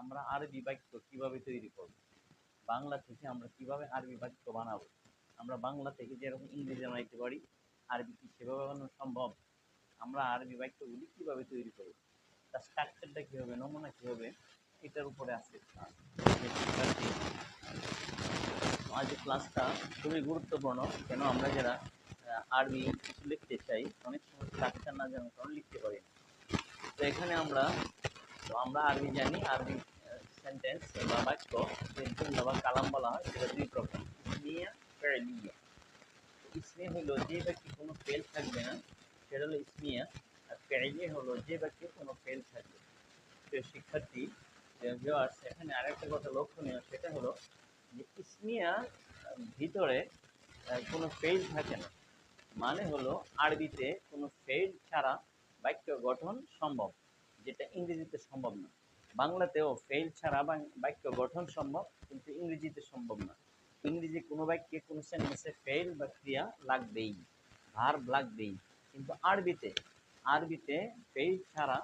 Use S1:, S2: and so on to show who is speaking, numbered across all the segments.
S1: আমরা আরবি বাক্য কীভাবে তৈরি করব? বাংলা থেকে আমরা কীভাবে আরবি বাক্য বানাবো? আমরা বাংলা থেকে যেরকম ইংরেজি বানাইতে পারি, আরবি কি সেভাবে বানানো সম্ভব? আমরা আরবি বাক্যগুলি কীভাবে তৈরি করব? তার স্ট্রাকচারটা কী হবে নমুনা কী হবে এটার উপরে আছে আজ ক্লাসটা খুবই গুরুত্বপূর্ণ, কেন আমরা যারা আরবি লিখতে চাই, অনেক সময় স্ট্রাকচার না জানার কারণে লিখতে পারি না। তো এখানে আমরা তো আমরা আরবি জানি, আরবি সেন্টেন্স বা বাক্য যে বা কালাম বলা হয়, সেটা দুই প্রকার, ইসমিয়া ফেলিয়া ইসমে হলো যে ব্যক্তি কোনো ফেল থাকবে না, সেটা হলো ইসমিয়া, আর ফেলিয়া হলো যে ব্যক্তি কোনো ফেল থাকবে তো শিক্ষার্থী ভিওয়ার্স এখানে আরেকটা কথা লক্ষণীয়, সেটা হলো যে ইসমিয়া ভিতরে কোনো ফেল থাকে না। মানে হলো আরবিতে কোনো ফেল ছাড়া বাক্য গঠন সম্ভব। যেটা ইংরেজিতে সম্ভব না। বাংলাতেও ফেল ছাড়া বাক্য গঠন সম্ভব, কিন্তু ইংরেজিতে সম্ভব না। ইংরেজি কোনো বাক্যে কোনো সেন্টেন্সে ফেল বা ক্রিয়া লাগবেই ভার্ব লাগবেই। কিন্তু আরবিতে আরবিতে ফেল ছাড়া,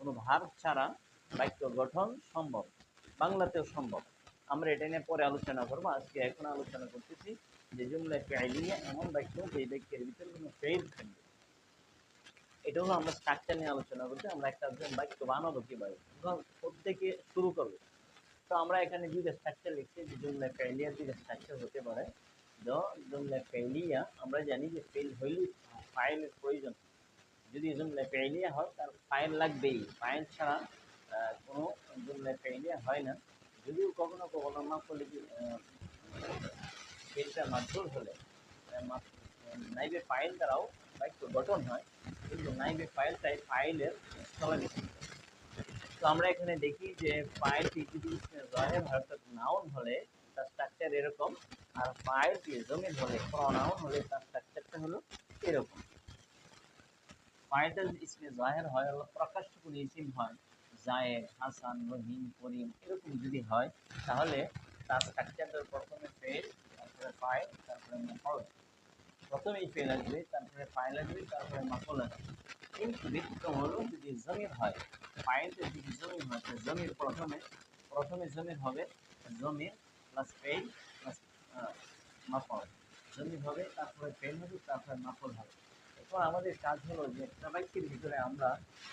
S1: কোনো ভার্ব ছাড়া বাক্য গঠন সম্ভব, বাংলাতেও সম্ভব। আমরা এটা নিয়ে পরে আলোচনা করব। আজকে এখন আলোচনা করতেছি যে জুমলা ফেলিয়া এমন বাক্য যে বাক্যের ভিতরে কোনো ফেল থাকবে। এটা হলো আমরা স্ট্রাকচার নিয়ে আলোচনা করছি, আমরা একটা বাক্য বানাবো কীভাবে? প্রত্যেকে শুরু করবে। তো আমরা এখানে দুইটা স্ট্রাকচার লিখছি, যে জুমলা ফেলিয়ার দুইটা স্ট্রাকচার হতে পারে। জুমলা ফেলিয়া আমরা জানি যে ফেল হইলে ফাইলের প্রয়োজন। যদি জুমলা ফেলিয়া হয়, তার ফাইল লাগবেই। ফাইল ছাড়া কোনো জুমলা ফেলিয়া হয় না। যদিও কখনো কখনো না করলে ফেলটা মাধ্যম হলে নাইবে ফাইল দ্বারাও বাক্য গঠন হয়। নাইবে ফাইলটাই ফাইলের স্থলাভিষিক্ত তো আমরা এখানে দেখি যে ফাইলটি যদি হয় অর্থাৎ নাউন হলে তার স্ট্রাকচার এরকম, আর ফাইলটি জমিন হলে প্রনাউন হলে তার স্ট্রাকচারটা হলো এরকম। ফাইলটা ইসমে জাহের হয় হলো প্রকাশ্য কোনো ইসিম হয় জায়েদ হাসান, রহিম, করিম, এরকম যদি হয়, তাহলে তার স্ট্রাকচারটা প্রথমে ফেল তারপরে ফাইল তারপরে মফল প্রথমেই ফেল আসবে, তারপরে ফাইল আসবে, তারপরে মফল আসবে। কিন্তু ব্যতিক্রম হলো যদি জমির হয় ফাইলটা যদি জমির হয় জমির প্রথমে প্রথমে জমির হবে জমির প্লাস ফেল প্লাস মাফল জমির হবে, তারপরে ফেল হবে, তারপরে মাফল হবে। এখন আমাদের কাজ হলো যে একটা বাক্যের ভিতরে আমরা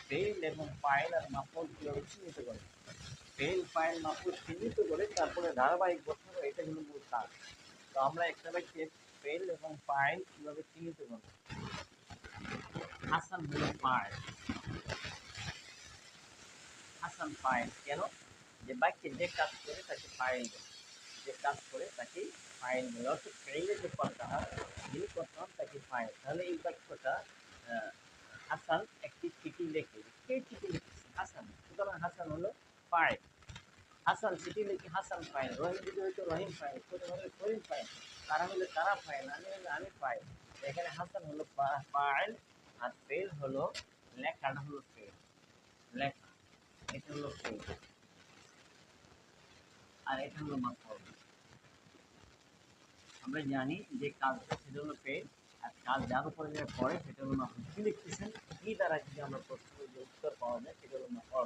S1: ফেল এবং ফাইল আর মাফল কীভাবে চিহ্নিত করি? ফেল ফাইল মাফল চিহ্নিত করে তারপরে ধারাবাহিক গঠন এটা হলো মূল কাজ। তো আমরা একটা বাক্যে ফেল এবং ফাইল কীভাবে চিহ্নিত করব? হাসান হলো ফাইল হাসান ফাইল কেন? যে বাক্যে যে কাজ করে তাকে ফাইল বলে। যে কাজ করে তাকে ফাইল বলে। অর্থাৎ ফেলে যে কথা যিনি করতে হন তাকে ফাইল তাহলে এই বাক্যটা হাসান একটি চিঠি লেখে কে চিঠি লিখেছে হাসান। সুতরাং হাসান হলো ফাইল হাসান চিঠি লিখে হাসান ফাইল রহিম যদি হয়তো রহিম ফাইল করিম হলে করিম ফাইল তারা হলে তারা ফাইল আমি হলে আমি ফাইল এখানে হাসান হলো ফাইল আর ফেল হলো লেখাটা হলো ফেল। লেখা, এটা হলো ফেল। আর এটা হলো মাফল আমরা জানি যে কাজটা সেটা হলো ফেল। আর কাজ যার উপরে যেটা পড়ে সেটা হলো মাফল কি লিখতেছেন? কি দ্বারা যদি আমরা প্রশ্নের যে উত্তর পাওয়া যায়, সেটা হলো মাফল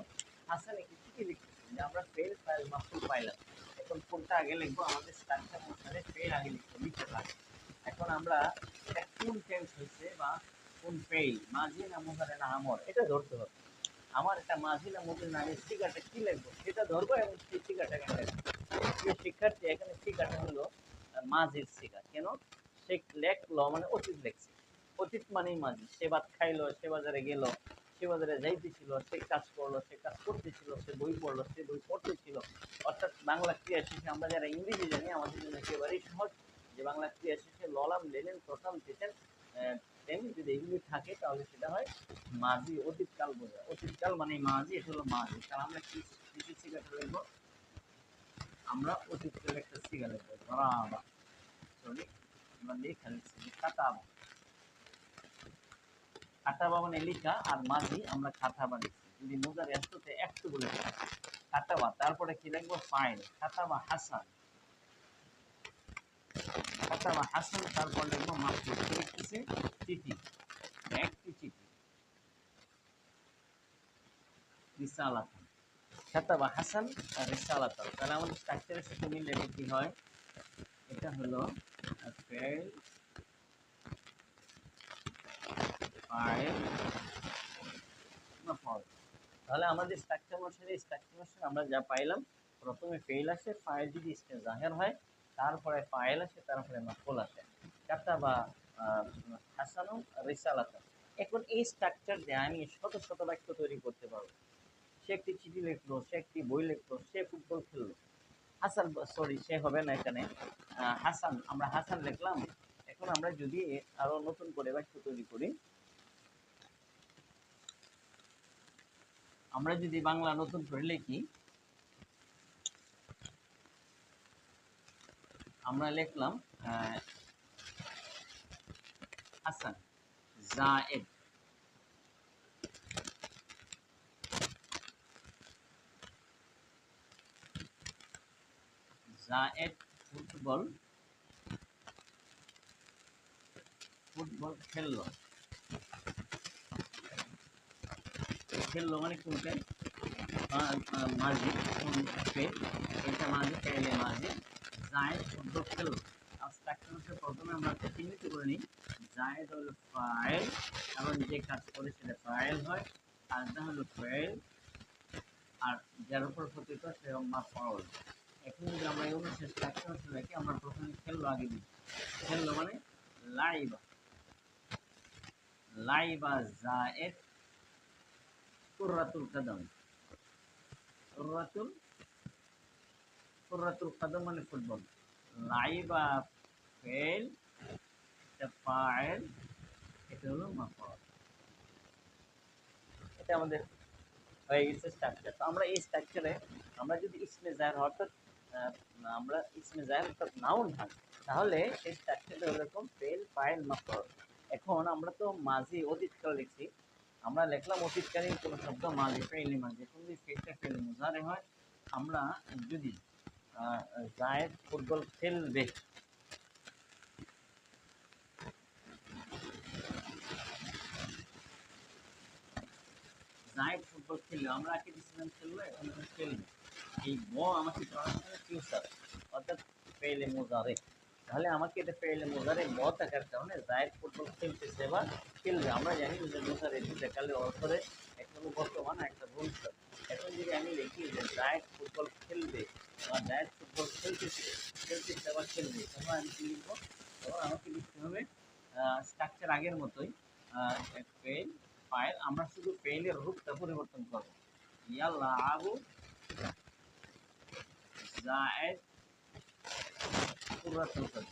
S1: হাসান একটি কি লিখতেছেন? যে আমরা ফেল ফাইল মাফল পাইলাম এখন কোনটা আগে লিখব? আমাদের স্ট্রাকচার অনুসারে ফেল আগে লিখতে লিখতে পারি এখন আমরা এটা কোন টেন্স হয়েছে বা কোন ফেল মাঝি না মুহারে না আমর, এটা ধরতে হবে। আমার একটা মাঝি না মুদির না স্টিকারটা কি লিখব? সেটা ধরবো এবং সেই স্টিকারটাকে লিখব। প্রিয় শিক্ষার্থী, এখানে স্টিকারটা হলো মাঝির স্টিকার কেন? সে লেখলো মানে অতীত লেখছে। অতীত মানেই মাঝি সে ভাত খাইলো, সে বাজারে গেল সে বাজারে যাইতেছিল, সে কাজ করল, সে কাজ করতেছিল, সে বই পড়ল, সে বই পড়তেছিল। অর্থাৎ বাংলা ক্রিয়া শেষে আমরা যারা ইংরেজি জানি, আমাদের জন্য একেবারেই সহজ। যে বাংলা ক্রিয়া শেষে ললাম, লেলেন, প্রথম পেতেন তেমনি যদি এগুলি থাকে, তাহলে সেটা হয় মাঝি, অতীতকাল বোঝায় অতীতকাল মানে মাঝি, এটা হলো মাঝি। তাহলে আমরা কি কি সিগারেট লিখব আমরা অতীতকাল একটা সিগারেট লিখব বরাবা সরি আমরা লেখা লিখছি কাতাবা কাটাবা মানে লেখা আর মাঝি আমরা খাতা লিখছি যদি মোজার একটুতে একটু বলে দিই। খাতাবা তারপরে কি লিখব? ফাইল। খাতাবা হাসান। খাতাবা হাসান, তারপর লিখব কি লিখতেছি? চিঠি। একটি চিঠি। রিসালাতান। খাতাবা হাসান আর রিসালাত তাহলে আমাদের স্ট্রাকচারের সাথে এটা কি হয়? এটা হলো ফেল মাফউল তাহলে আমাদের স্ট্রাকচার অনুসারে স্ট্রাকচার অনুসারে আমরা যা পাইলাম, প্রথমে ফেল আসে ফাইল যদি ইসমে জাহের হয়, তারপরে ফাইল আসে, তারপরে মাফুল আসে। কাতাবা হাসানু রিসালাত এখন এই স্ট্রাকচার দিয়ে আমি শত শত বাক্য তৈরি করতে পারব। সে একটি চিঠি লিখলো, সে একটি বই লিখলো, সে ফুটবল খেললো। হাসান সরি সে হবে না এখানে। হাসান, আমরা হাসান লিখলাম। এখন আমরা যদি আরও নতুন করে বাক্য তৈরি করি আমরা যদি বাংলা নতুন করে লিখি আমরা লিখলাম হাসান জায়েদ। জায়েদ ফুটবল ফুটবল খেললো। খেললো মানে কোনটা মাঝি কোনটা এটা মাঝি পেলে মাঝি। জায়েদ আর স্ট্রাকচার হচ্ছে প্রথমে আমরা চিহ্নিত করে নিই। জায়েদ হলো ফাইল এবং যে কাজ করে সেটা ফাইল হয়। আর এটা হলো ফাইল, আর যার উপর পতিত সে মা ফাউল এখন যদি আমরা এই অনুসারে স্ট্রাকচার রাখি, আমরা প্রথমে খেললো আগে দিই। খেললো মানে লাইবা। লাইবা জায়েদ কুর্রাতুল কদম কুর্রাতুল কুর্রাতুল কদম মানে ফুটবল লাইবা ফেল এটা ফাইল এটা হলো মাফাল এটা আমাদের হয়ে গেছে স্ট্রাকচার তো আমরা এই স্ট্রাকচারে আমরা যদি ইসমে জাহের অর্থাৎ আমরা ইসমে জাহের অর্থাৎ নাউন হয় তাহলে সেই স্ট্রাকচারটা এরকম ফেল ফাইল মাফাল এখন আমরা তো মাঝি অতীতকাল লিখছি আমরা লিখলাম অতীতকালীন কোনো শব্দ মাঝি ফেলি মাঝি এখন যদি ফেলটা ফেলে মুজারে হয় আমরা যদি আহ, জায়েদ ফুটবল খেলবে জায়েদ ফুটবল খেললো আমরা আগে দিচ্ছিলাম খেলব? এখন এখন খেলবে। এই ব আমাকে পড়াশোনা ফিউচার অর্থাৎ পেলে মোজারে। তাহলে আমাকে এটা পেলে মোজারে ব থাকার কারণে জায়েদ ফুটবল খেলতেছে বা খেলবে। আমরা জানি যে মোজারে দুটা কালে অর্থরে একটা বর্তমান একটা ভবিষ্যৎ। এখন যদি আমি লিখি যে জায়েদ ফুটবল খেলবে বা জায়েদ ফুটবল খেলতেছে খেলতেছে বা খেলবে, তখন আমি কি লিখব? তখন আমাকে লিখতে হবে স্ট্রাকচার আগের মতোই পেল ফাইল আমরা শুধু পেইলের রূপটা পরিবর্তন করব। ইয়াল্লা আবু জায়েদ কুর্রাতুল কদম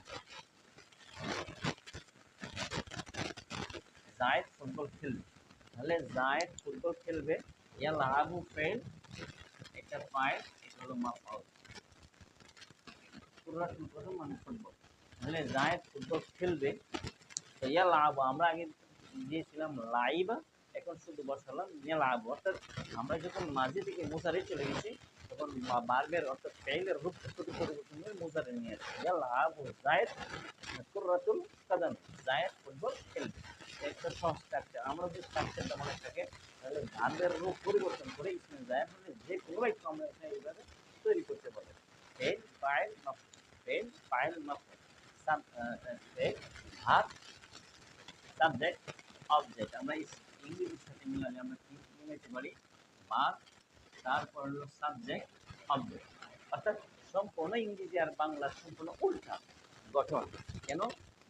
S1: জায়েদ ফুটবল খেলবে তাহলে জায়েদ ফুটবল খেলবে ইয়াল্লা আবু ফেল এটা ফাইল এটা হলো মাফাউল কুর্রাতুল কদম মানে ফুটবল তাহলে জায়েদ ফুটবল খেলবে তো ইয়াল্লা আবু আমরা আগে দিয়েছিলাম লাইবা এখন শুধু বসালাম লাভ অর্থাৎ আমরা যখন মাঝে থেকে মোজারে চলে গেছি তখন বা- বার্বের অর্থাৎ ফেইলের রূপ শুধু পরিবর্তন করে মোজারে নিয়ে আসি লাভ জায়েদ কুর্রাতুল কাদাম ফুটবল খেলবে। একটা সহজ আমরা যদি স্ট্রাকচারটা মনে থাকে, তাহলে ভার্বের রূপ পরিবর্তন করে ইসমে জায়েদ মানে যে কোনো বাক্য আমরা এখানে এইভাবে তৈরি করতে পারি। ফেল ফাইল মাফ ফেল ফাইল মাফ সাব ফেল ভার্ব সাবজেক্ট, অবজেক্ট। আমরা ইংরেজির সাথে মিলালে আমরা কি মিলাইতে পারি? তারপর হলো সাবজেক্ট অবজেক্ট অর্থাৎ সম্পূর্ণ ইংরেজি আর বাংলার সম্পূর্ণ উল্টা গঠন। কেন?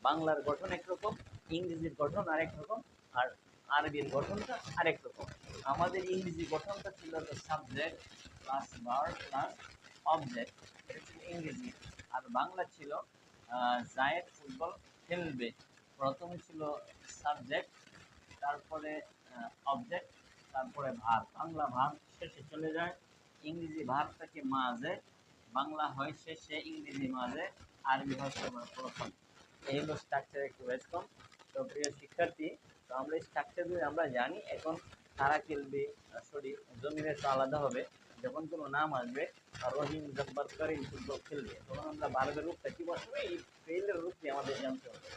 S1: বাংলার গঠন একরকম, ইংরেজির গঠন আরেক রকম, আর আরবির গঠনটা আরেক রকম। আমাদের ইংরেজি গঠনটা ছিল subject plus verb plus object এটা ছিল ইংরেজি। আর বাংলা ছিল জায়েদ ফুটবল খেলবে। প্রথমে ছিল সাবজেক্ট তারপরে অবজেক্ট তারপরে ভার বাংলা ভার শেষে চলে যায়, ইংরেজি ভারটাকে মাঝে বাংলা হয় শেষে ইংরেজি মাঝে আরবি সবার প্রথম। এই হলো স্ট্রাকচার একটু কম তো প্রিয় শিক্ষার্থী, তো আমরা এই স্ট্রাকচারগুলি আমরা জানি, এখন তারা খেলবে সরি জমিনের তো আলাদা হবে। যখন কোনো নাম আসবে রহিম জব্বার করিম ফুটবল খেলবে তখন আমরা বারবের রূপটা কি বসবে? এই ফেইলের রূপটি আমাদের জানতে হবে।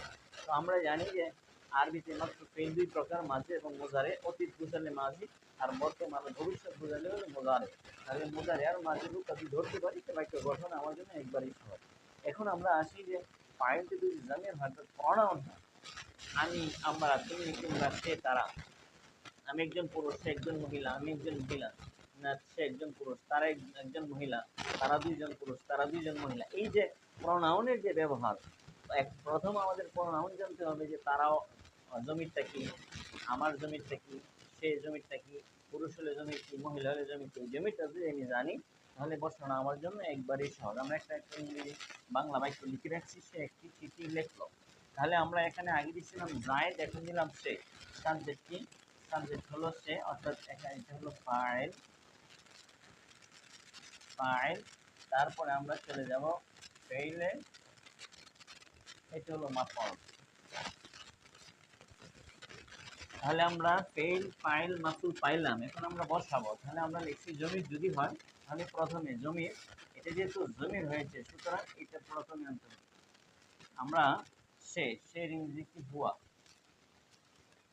S1: তো আমরা জানি যে আরবিতে মাত্র ফেল দুই প্রকার মাঝে এবং মোজারে অতীত গুছালে মাঝি আর বর্তমান ভবিষ্যৎ বোঝালে হলো মোজারে। তাহলে মোজারে আর মাঝিরূপ যদি ধরতে পারি তো বাক্য গঠন আমার জন্য একবারই সহজ। এখন আমরা আসি যে পায়েন্টে যদি জামির হয় তো প্রণাউন হয় আমি, আমরা তুমি কিংবা সে তারা। আমি একজন পুরুষ, সে একজন মহিলা, আমি একজন মহিলা। না, সে একজন পুরুষ, তারা একজন মহিলা, তারা দুইজন পুরুষ, তারা দুইজন মহিলা। এই যে প্রনাউনের যে ব্যবহার, এক, প্রথম আমাদের প্রনাউন জানতে হবে যে তারাও জমিরটা কি? আমার জমিরটা কি? সে জমিরটা কি? পুরুষ হলে জমি কি? মহিলা হলে জমির কি? এই জমিরটা যদি আমি জানি, তাহলে বসানো আমার জন্য একবারই সহজ। আমরা একটা একটা ইংরেজি বাংলা বাক্য লিখে রাখছি, সে একটি চিঠি লিখলো। তাহলে আমরা এখানে আগে দিচ্ছিলাম জায়দ এখন দিলাম সে। সাবজেক্ট কি? সাবজেক্ট হলো সে, অর্থাৎ এখানে এটা হলো ফাইল ফাইল তারপরে আমরা চলে যাব ফেইলে এটা হলো মাফল তাহলে আমরা ফেইল ফাইল মাফুল পাইলাম, এখন আমরা বসাবো। তাহলে আমরা লিখছি জমির যদি হয়, তাহলে প্রথমে জমির, এটা যেহেতু জমির হয়েছে, সুতরাং এটা প্রথমে হবে। আমরা সে সে ইংরেজি হুয়া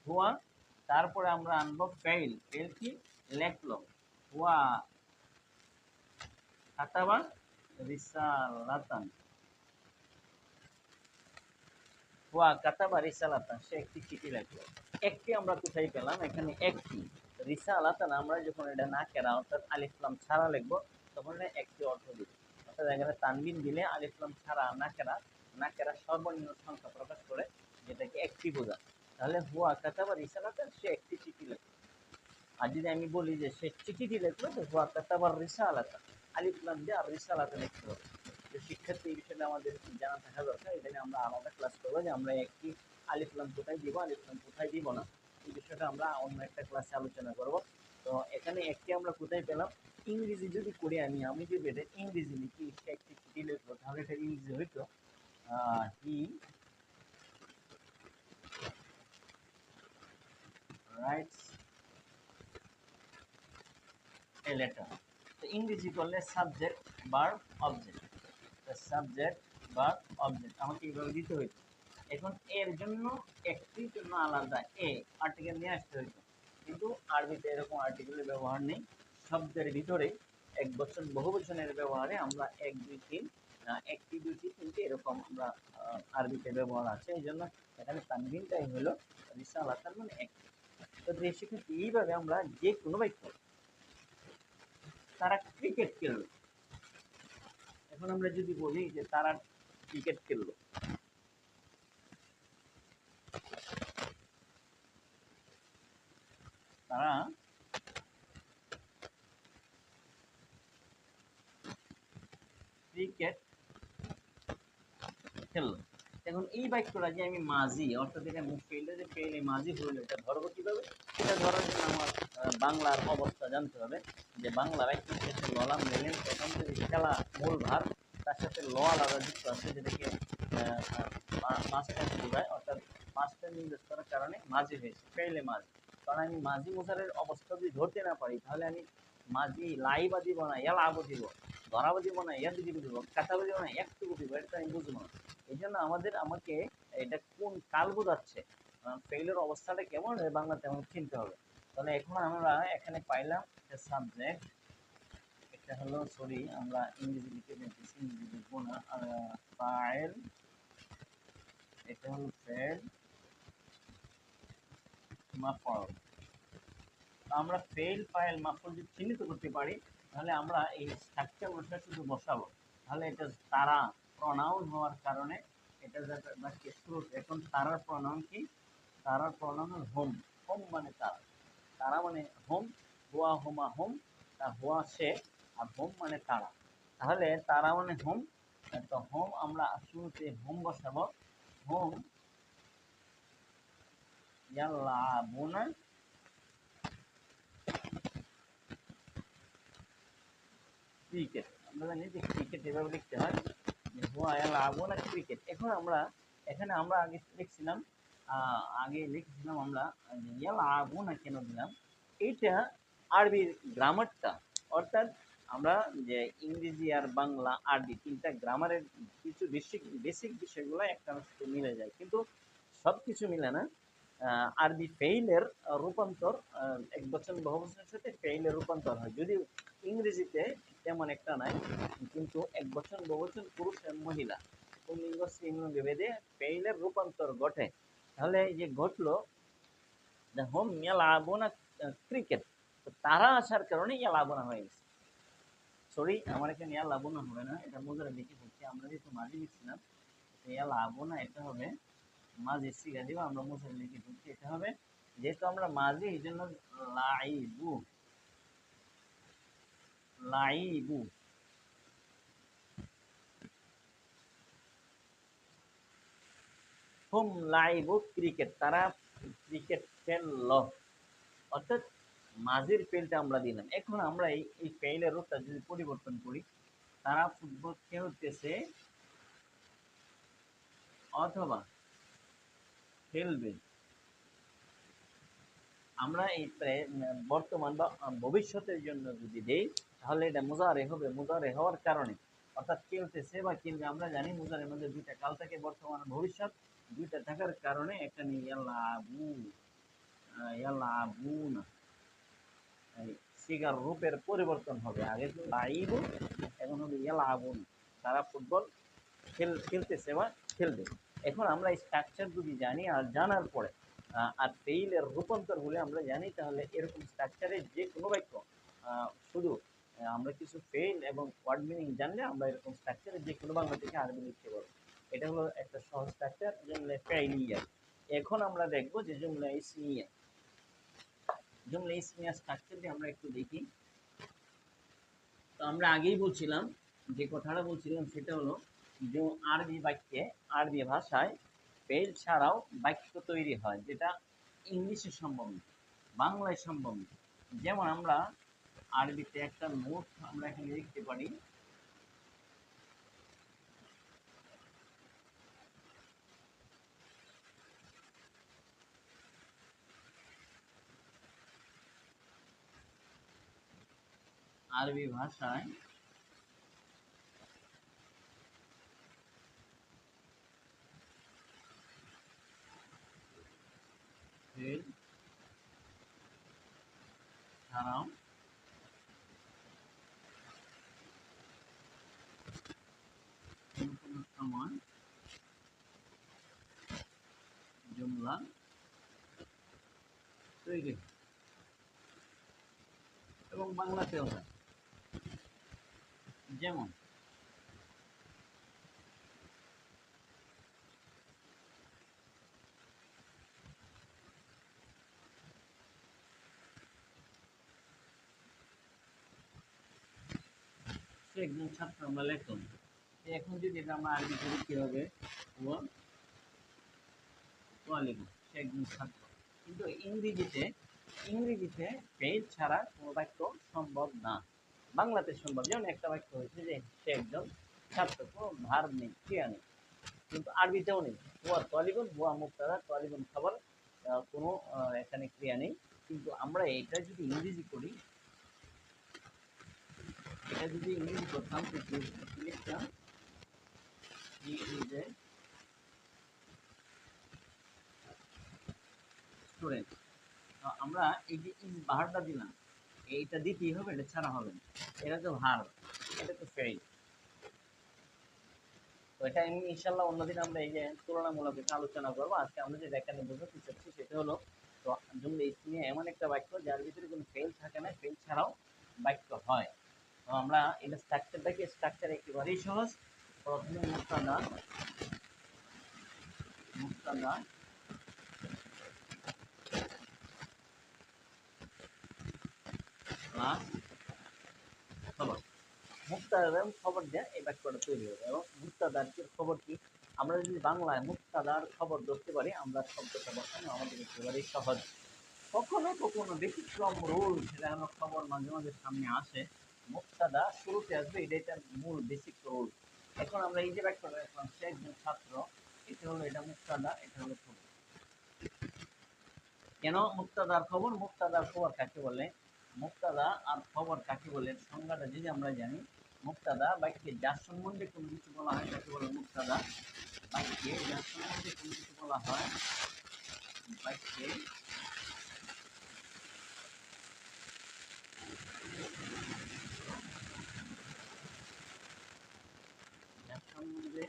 S1: হুয়া তারপরে আমরা আনব ফেইল ফেইল কি? লেখলো। হুয়া কাতাবা রিসালাতান হুয়া কাতাবা রিসালাতান সে একটি চিঠি লেখলো একটি আমরা কোথায় পেলাম? এখানে একটি। রিসালাতান আমরা যখন এটা না কেরা, অর্থাৎ আলিফলাম ছাড়া লিখব, তখন এটা একটি অর্থ দিবে অর্থাৎ এখানে তানবিন দিলে আলিফলাম ছাড়া না কেরা না কেরা সর্বনিম্ন সংখ্যা প্রকাশ করে, যেটাকে একটি বোঝা তাহলে হুয়া কাতাবা রিসালাতান সে একটি চিঠি লেখলো। আর যদি আমি বলি যে সে চিঠিটি লিখলো, তো হুয়া কাতাবার রিসালাতান আলিফলাম দিয়ে আর রিসালাতে লিখতে হবে। শিক্ষার্থী এই বিষয়টা আমাদের জানা থাকা দরকার। এটা আমরা আলাদা ক্লাস করব যে আমরা একটি আলিফলাম কোথায় দিব আলিফলাম কোথায় দিব না? এই বিষয়টা আমরা অন্য একটা ক্লাসে আলোচনা করব। তো এখানে একটি আমরা কোথায় পেলাম? ইংরেজি যদি করি আমি আমি যদি এটা ইংরেজি লিখি সে একটি চিঠি লিখলো তাহলে এটা ইংরেজি হইতো। হি রাইটস এ লেটার তো ইংরেজি করলে সাবজেক্ট ভার্ব অবজেক্ট সাবজেক্ট বা অবজেক্ট আমাকে এইভাবে দিতে হইতো এখন এর জন্য একটির জন্য আলাদা এ আর্টিকেল নিয়ে আসতে হইতো কিন্তু আরবিতে এরকম আর্টিকেলের ব্যবহার নেই। শব্দের ভিতরে এক বছর, বহু বছরের ব্যবহারে আমরা এক, দুই, তিন একটি দুইটি তিনটি এরকম আমরা আরবিতে ব্যবহার আছে। এই জন্য এখানে তানবিনটাই হলো রিসালা তার মানে একটি। তো শিক্ষার্থী এইভাবে আমরা যে কোনো বাক্য তারা ক্রিকেট খেললো এখন আমরা যদি বলি যে তারা ক্রিকেট খেললো। তারা ক্রিকেট খেললো। এখন এই বাক্যটা যে আমি মাঝি অর্থাৎ এটা মুখ ফেললে যে ফেলে মাঝি হইল এটা ধরবো কীভাবে? এটা ধরার জন্য আমার বাংলার অবস্থা জানতে হবে যে বাংলার বাক্য শেষে ললাম দিলেন প্রথম যদি খেলা মূল ভার, তার সাথে ল আলাদা যুক্ত আছে, যেটাকে পাঁচ টেন্স বোঝায় অর্থাৎ পাঁচ টেন্স ইউজ করার কারণে মাঝি হয়েছে ফেলে মাঝি। কারণ আমি মাঝি মোজারের অবস্থা যদি ধরতে না পারি, তাহলে আমি মাঝি লাইবা দিব না ইয়ালা আবু দিব, ধরাবো দিব না ইয়াদ দিব দিব, কাটাবো দিব না একটুকু দিব, এটা আমি বুঝব না। এই জন্য আমাদের, আমাকে এটা কোন কাল বোঝাচ্ছে? ফেইলের অবস্থাটা কেমন এই বাংলাতে আমাকে চিনতে হবে। তাহলে এখন আমরা এখানে পাইলাম একটা সাবজেক্ট এটা হলো সরি আমরা ইংরেজি লিখে নিতেছি ইংরেজি লিখব না ফাইল এটা হলো ফেল মাফল। আমরা ফেল ফাইল মাফল যদি চিহ্নিত করতে পারি, তাহলে আমরা এই স্ট্রাকচার অনুসারে শুধু বসাবো। তাহলে এটা তারা প্রনাউন হওয়ার কারণে এটা যাতে এখন তারার প্রনাউন কি? তারার প্রনাউন হোম হোম মানে তারা। তারা মানে হোম, হোয়া হোমা হোম, তা হোয়া সে, আর হোম মানে তারা। তাহলে তারা মানে হোম, তো হোম আমরা শুরুতে হোম বসাবো। হোম ইয়াল্লাবুনা ক্রিকেট, আমরা জানি যে ক্রিকেট এভাবে লিখতে হয় হুয়া ইয়াল্লাবুনা ক্রিকেট। এখন আমরা, এখানে আমরা আগে লিখছিলাম? আগে লিখছিলাম আমরা, যে না কেন দিলাম? এইটা আরবির গ্রামারটা। অর্থাৎ আমরা যে ইংরেজি আর বাংলা, আরবি তিনটা গ্রামারের কিছু বেসিক বেসিক বিষয়গুলো একটা সাথে মিলে যায়। কিন্তু সব কিছু মিলে না। আরবি ফেইলের রূপান্তর এক বচন বহুবচনের সাথে ফেইলের রূপান্তর হয়। যদিও ইংরেজিতে তেমন একটা নাই, কিন্তু এক বচন বহুবচন পুরুষ এবং মহিলা পুল্লিঙ্গ স্ত্রীলিঙ্গ ভেদে ফেইলের রূপান্তর ঘটে। তাহলে এই যে ঘটলো হোম ইয়ালাবোনা ক্রিকেট তো তারা আসার কারণে ইয়ালাবোনা হয়ে গেছে। সরি আমার এখানে ইয়ালাবোনা হবে না, এটা মোজারে লিখে বলছি আমরা যেহেতু মাঝে লিখছিলাম ইয়ালাবোনা এটা হবে, মাঝে সিগা দিব, আমরা মোজারে লিখে বলছি এটা হবে, যেহেতু আমরা মাঝে, এই জন্য লাইবু লাইবু। হুম লাইবু ক্রিকেট, তারা ক্রিকেট খেলল। অর্থাৎ মাঝের ফেলটা আমরা দিলাম। এখন আমরা এই এই ফেইলের যদি পরিবর্তন করি, তারা ফুটবল খেলতেছে অথবা খেলবে। আমরা এই বর্তমান বা ভবিষ্যতের জন্য যদি দেই, তাহলে এটা মুজারে হবে। মুজারে হওয়ার কারণে অর্থাৎ খেলতেছে বা কিনবে আমরা জানি মুজারের মধ্যে দুইটা কাল থাকে, বর্তমান ভবিষ্যৎ। দুইটা থাকার কারণে একটা নিয়ে ইয়াল্লাবু আহ, ইয়াল্লাবু না। সিগার রূপের পরিবর্তন হবে। আগে লাইবু এখন হবে ইয়ালাবুন তারা ফুটবল খেল খেলতেছে বা খেলবে। এখন আমরা স্ট্রাকচার যদি জানি আর জানার পরে আর ফেইলের রূপান্তর বলে আমরা জানি তাহলে এরকম স্ট্রাকচারে যে কোনো বাক্য শুধু আমরা কিছু ফেইল এবং ওয়ার্ড মিনিং জানলে আমরা এরকম স্ট্রাকচারে যে কোনো বাংলা থেকে আরবি লিখতে পারব। এটা হলো একটা সহজ স্ট্রাকচার জুমলা ফেইলিয়া এখন আমরা দেখব যে জুমলা ইসমিয়া। জুমলা ইসমিয়া স্ট্রাকচার দিয়ে আমরা একটু দেখি। তো আমরা আগেই বলছিলাম, যে কথাটা বলছিলাম সেটা হলো যে আরবি বাক্যে, আরবি ভাষায় ফেল ছাড়াও বাক্য তৈরি হয়, যেটা ইংলিশে সম্ভব না বাংলায় সম্ভব না যেমন আমরা আরবিতে একটা নোট আমরা এখানে লিখতে পারি আরবি ভাষায় ফেল ছাড়াও কোনো কোনো সময় জুমলা তৈরি হয়। এবং বাংলাতেও হয় যেমন একজন ছাত্র আমরা লেখলাম। এখন যদি এটা আমরা আরবি করি, কি হবে? ও ওয়ালিকুম সে একজন ছাত্র। কিন্তু ইংরেজিতে ইংরেজিতে পেজ ছাড়া কোনো বাক্য সম্ভব না। বাংলাতে সম্ভব যেমন একটা বাক্য হয়েছে যে, সে একজন ছাত্র কোনো ভার নেই ক্রিয়া নেই। কিন্তু আরবিতেও নেই। হুয়া তোয়ালিবন হুয়া মুক্তাদা তোয়ালিবন খাবার কোনো এখানে ক্রিয়া নেই। কিন্তু আমরা এটা যদি ইংরেজি করি, এটা যদি ইংরেজি করতাম লিখতাম স্টুডেন্ট আমরা এই যে ইজ ভারটা দিলাম এইটা দিতেই হবে, এটা ছাড়া হবে না। এটা তো ভার, এটা তো ফেল তো এটা আমি ইনশাল্লাহ অন্যদিন আমরা এই যে তুলনামূলক একটা আলোচনা করব। আজকে আমরা যে এখানে বোঝাতে চাচ্ছি সেটা হলো, তো জুমলে ইসমিয়া এমন একটা বাক্য যার ভিতরে কোনো ফেল থাকে না ফেল ছাড়াও বাক্য হয়। তো আমরা এটা স্ট্রাকচার স্ট্রাকচারটাকে স্ট্রাকচার একেবারেই সহজ। প্রথমে মুক্তাদা মুক্তাদা খবর খবর দেয় এই বাক্যটা তৈরি হবে। এবং মুক্তাদার খবর কি? আমরা যদি বাংলায় মুক্তাদার খবর ধরতে পারি, আমরা শব্দটা বসানো আমাদের একেবারেই সহজ। কখনো কখনো ব্যতিক্রম রুল সেটা হলো খবর মাঝে মাঝে সামনে আসে। মুক্তাদা শুরুতে আসবে এটা এটার মূল বেসিক রুল এখন আমরা এই যে বাক্যটা দেখলাম, সে একজন ছাত্র, এটা হলো এটা মুক্তাদা, এটা হলো খবর। কেন মুক্তাদার খবর? মুক্তাদার খবর কাকে বলে? মুক্তাদা আর খবর কাকে বলে? সংজ্ঞাটা যদি আমরা জানি, মুক্তাদা বাক্যে যার সম্বন্ধে কোনো কিছু বলা হয় তাকে বলে মুক্তাদা। বাক্যে যার সম্বন্ধে কোনো কিছু বলা হয়, বাক্যে যার সম্বন্ধে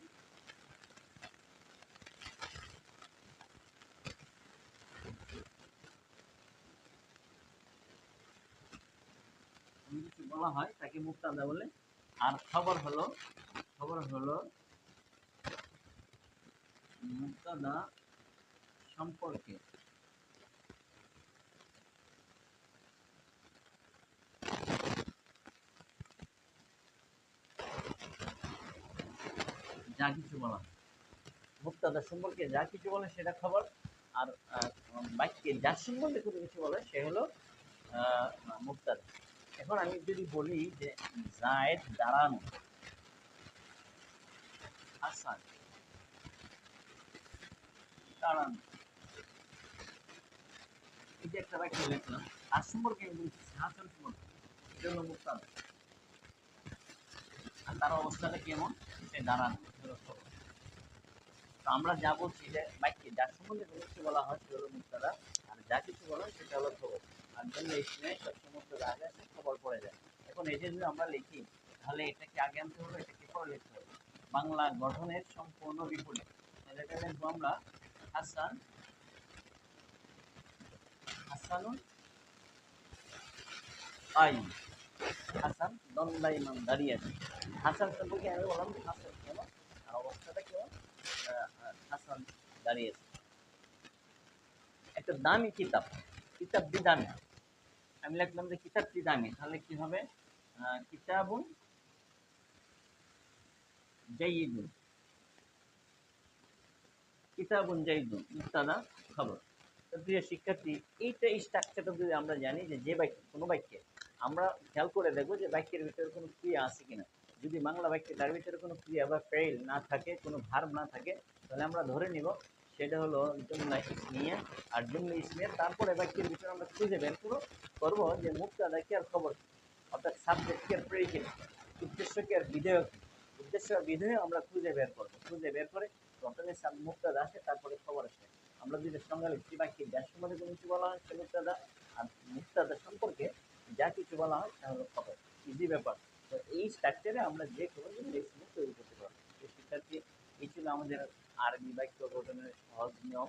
S1: কোনো কিছু বলা হয় মুক্তাদা বলে। আর খবর হলো খবর হলো, মুক্তাদা সম্পর্কে। যা কিছু বলা মুক্তাদা সম্পর্কে যা কিছু বলে সেটা খবর। আর বাক্যে যার সম্বন্ধে কোনো কিছু বলে সে হলো মুক্তাদা। এখন আমি যদি বলি যে জায়েদ দাঁড়ানো হাসান দাঁড়ানো, এই যে একটা বাক্য লিখলাম তার সম্পর্কে আমি বলছি হাসান সম্পর্কে এটা মুক্তাদা। আর তার অবস্থাটা কেমন? সে দাঁড়ানো। তো আমরা যা বলছি যে বাক্যে যার সম্বন্ধে কোনো কিছু বলা হয় সেটা হলো মুক্তাদা, আর যা কিছু বলা হয় সেটা হলো খবর আর জন্য এই সময় সব সমস্ত আগে খবর যায়। এখন যদি আমরা লিখি, তাহলে আগে আনতে হবে পরে লিখতে হবে। বাংলা গঠনের সম্পূর্ণ বিপরীত। এটা আমরা হাসান হাসান দাঁড়িয়ে আছে। হাসান সম্পর্কে আমি বললাম হাসান আর অবস্থাটা হাসান একটা দামি কিতাব, কিতাবটি দামি আমি লিখলাম যে কিতাবটি দামি তাহলে কি হবে? কিতাবুন জাইয়িদুন কিতাবুন জাইয়িদুন মুক্তাদা খবর। তো প্রিয় শিক্ষার্থী, এইটা এই স্ট্রাকচারটা যদি আমরা জানি যে যে বাক্য, কোনো বাক্যে, আমরা খেয়াল করে দেখব যে বাক্যের ভিতরে কোনো ক্রিয়া আছে কিনা। যদি বাংলা বাক্যে তার ভিতরে কোনো ক্রিয়া বা ফেল না থাকে, কোনো ভার্ব না থাকে, তাহলে আমরা ধরে নিব সেটা হলো জুমলা ইসমিয়া আর জুমলা ইসমিয়া তারপরে বাক্যের ভিতরে আমরা খুঁজে বের করব? করব যে মুক্তাদা কি আর খবর? অর্থাৎ সাবজেক্ট কি আর প্রেডিকেট উদ্দেশ্য কি আর বিধেয় উদ্দেশ্য আর বিধেয় আমরা খুঁজে বের করব। খুঁজে বের করে প্রথমে মুক্তাদা আসে তারপরে খবর আসে। আমরা যদি সংজ্ঞা লিখছি বাক্যে যার সম্বন্ধে কোনো কিছু বলা হয় সে মুক্তাদা আর মুক্তাদা সম্পর্কে যা কিছু বলা হয় তা হলো খবর। ইজি ব্যাপার। তো এই স্ট্রাকচারে আমরা যে এখানে তৈরি করতে পারব। শিক্ষার্থী, এই ছিল আমাদের আরবি বাক্য গঠনের সহজ নিয়ম